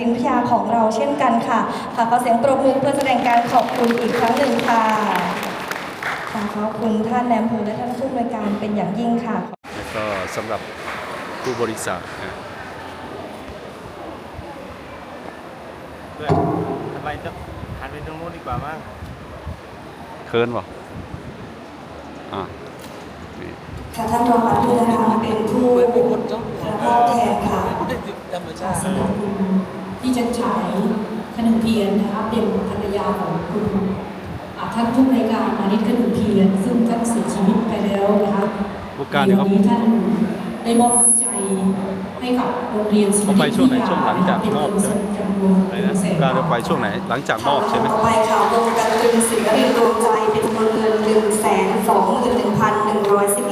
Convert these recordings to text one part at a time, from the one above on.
รินทร์วิทยาของเราเช่นกันค่ะ ค่ะขอเสียงปรบมือเพื่อแสดงการขอบคุณอีกครั้งหนึ่งค่ะค่ะขอบคุณท่านนายอำเภอและท่านผู้อำนวยการเป็นอย่างยิ่งค่ะ แล้วก็สำหรับผู้บริจาคนะเพื่อนทำไมต้องหันไปตรงนู้นดีกว่ามั้งเคิร์นบ่อะนี่ค่ะท่านรองอภินะคะเป็นผู้รับมอบแทนค่ะสำหรับคุณ ที่จะฉายขนมเทียนนะคะเป็นภรรยาของคุณอ่าท่านผู้ในวยการมานิดขนมเทียน ซึ่งท่านเสียชีวิตไปแล้วนะคะผู้การเนี่ยในเขาวันนี้ท่านได้มอบน้ำใจให้กับโรงเรียนศรีเขาไปช่วงไหนช่วงหลังจากเป็นมอบเงินสดจำนวนอะไรนะผู้การจะไปช่วงไหนหลังจากมอบใช่ไหมต่อไปค่ะวงการตรึงศิลปินดวงใจเป็นจำนวนเงิน1 2 1 1 1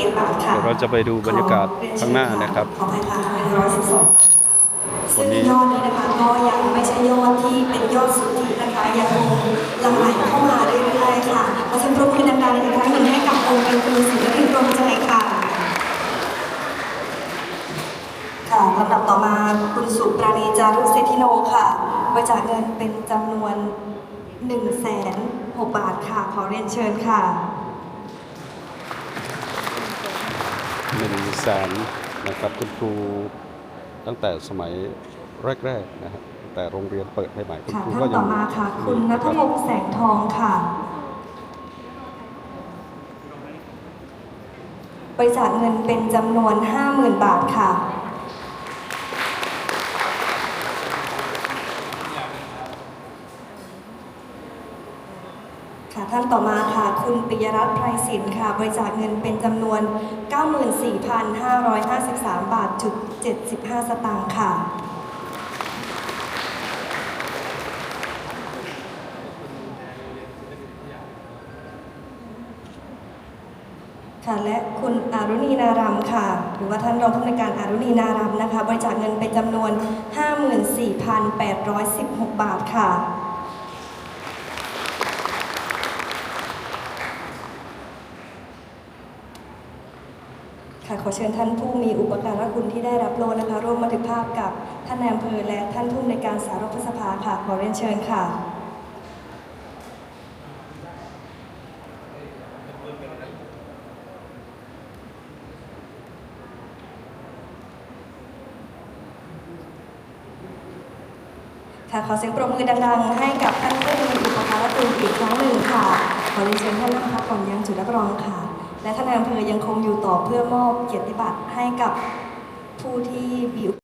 1บาทค่ะเดี๋ยวเราจะไปดูบรรยากาศข้างหน้านะครับขออภัยค่ะ112บาทค่ะวัซึ่นง นี้ยอดนี้นะคะก็ยังไม่ใช่ยอดที่เป็นยอดสุทธินะคะยังคงหลั่งไหลเข้ามาเรื่อยๆค่ะขอเสียงปรบมือดังๆอีกครั้งหนึ่งให้กับองค์การตรึงศิลปินดวงใจค่ะค่ะลำดับต่อมาคุณสุปราณีจารุเศรษฐิโนค่ะบริจาคเงินเป็นจำนวน1นึ่งแสนหกบาทค่ะ ขอเรียนเชิญค่ะหนึ่งแสนนะครับคุณครู ตั้งแต่สมัยแรกๆนะฮะแต่โรงเรียนเปิดใหม่ๆคุณค่ะครูท่าก็นยัต่องมาค่ะ คุณนัทพงษ์แสงทองค่ะ บริจาคเงินเป็นจำนวน 50,000 บาทค่ะ ค่ะท่านต่อมาค่ะ คุณปิยรัตน์ไพรศิลป์ค่ะ บริจาคเงินเป็นจำนวน 94,553 บาทจุด75 สตางค์ค่ะ ค่ะและคุณอารุณีนารำค่ะ หรือว่าท่านรองผู้อำนวยการอารุณีนารำนะคะ บริจาคเงินเป็นจำนวน 54,816 บาทค่ะ ค่ะขอเชิญท่านผู้มีอุปการะคุณที่ได้รับโลนะคะ ร่วมบันทึกภาพกับท่านนายอำเภอและท่านผู้ในการสารพสภาค่ะขอเรียนเชิญค่ะค่ะขอเสียงปรบมือดังๆ ให้กับท่านผู้มีอุปการะคุณอีกครั้งหนึ่งค่ะ ขอเรียนเชิญท่านนั่งพักก่อนยังจุดรับรองค่ะ และท่านนายอำเภอยังคงอยู่ต่อเพื่อมอบเกียรติบัตรให้กับผู้ที่มีอุป